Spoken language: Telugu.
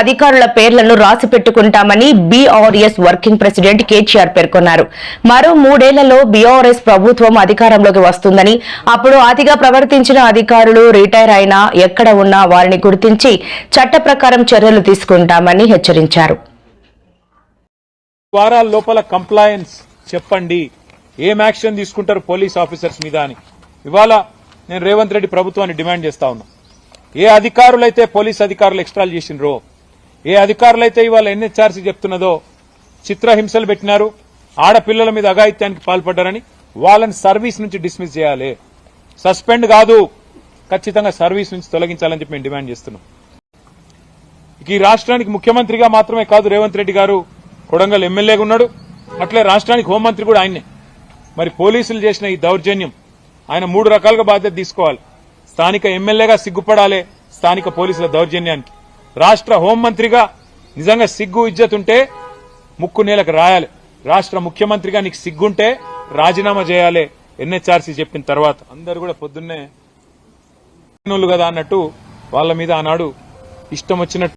అధికారుల పేర్లను రాసి పెట్టుకుంటామని బీఆర్ఎస్ వర్కింగ్ ప్రెసిడెంట్ కేటీఆర్ పేర్కొన్నారు. మరో మూడేళ్ళలో బీఆర్ఎస్ ప్రభుత్వం అధికారంలోకి వస్తుందని అప్పుడు అతిగా ప్రవర్తించిన అధికారులు రిటైర్ అయినా ఎక్కడ ఉన్నా వారిని గుర్తించి చట్ట ప్రకారం చర్యలు తీసుకుంటామని హెచ్చరించారు. వారాల లోపల కంప్లయన్స్ చెప్పండి. ఏం యాక్షన్ తీసుకుంటారు పోలీస్ ఆఫీసర్స్ మీద అని. ఇవాళ నేను రేవంత్ రెడ్డి ప్రభుత్వాన్ని డిమాండ్ చేస్తా ఉన్నా. ఏ అధికారులైతే పోలీస్ అధికారులు ఎక్స్ట్రాల్ చేసినరో ఏ అధికారులైతే ఇవాళ ఎన్హెచ్ఆర్సీ చెప్తున్నదో చిత్రహింసలు పెట్టినారు ఆడపిల్లల మీద అఘాయిత్యానికి పాల్పడ్డారని వాళ్ళని సర్వీస్ నుంచి డిస్మిస్ చేయాలి. సస్పెండ్ కాదు ఖచ్చితంగా సర్వీస్ నుంచి తొలగించాలని చెప్పి మేము డిమాండ్ చేస్తున్నాం. ఈ రాష్ట్రానికి ముఖ్యమంత్రిగా మాత్రమే కాదు రేవంత్ రెడ్డి గారు కొడంగల్ ఎమ్మెల్యేగా ఉన్నాడు. అట్లే రాష్ట్రానికి హోంమంత్రి కూడా ఆయనే మరి పోలీసులు చేసిన ఈ దౌర్జన్యం ఆయన మూడు రకాలుగా బాధ్యత తీసుకోవాలి. స్థానిక ఎమ్మెల్యేగా సిగ్గుపడాలి స్థానిక పోలీసుల దౌర్జన్యానికి. రాష్ట్ర హోంమంత్రిగా నిజంగా సిగ్గు ఇజ్జత్ ఉంటే ముక్కు నేలకు రాయాలి. రాష్ట్ర ముఖ్యమంత్రిగా నీకు సిగ్గుంటే రాజీనామా చేయాలి ఎన్హెచ్ఆర్సీ చెప్పిన తర్వాత. అందరు కూడా పొద్దున్నే కదా అన్నట్టు వాళ్ళ మీద ఆనాడు ఇష్టం వచ్చినట్టు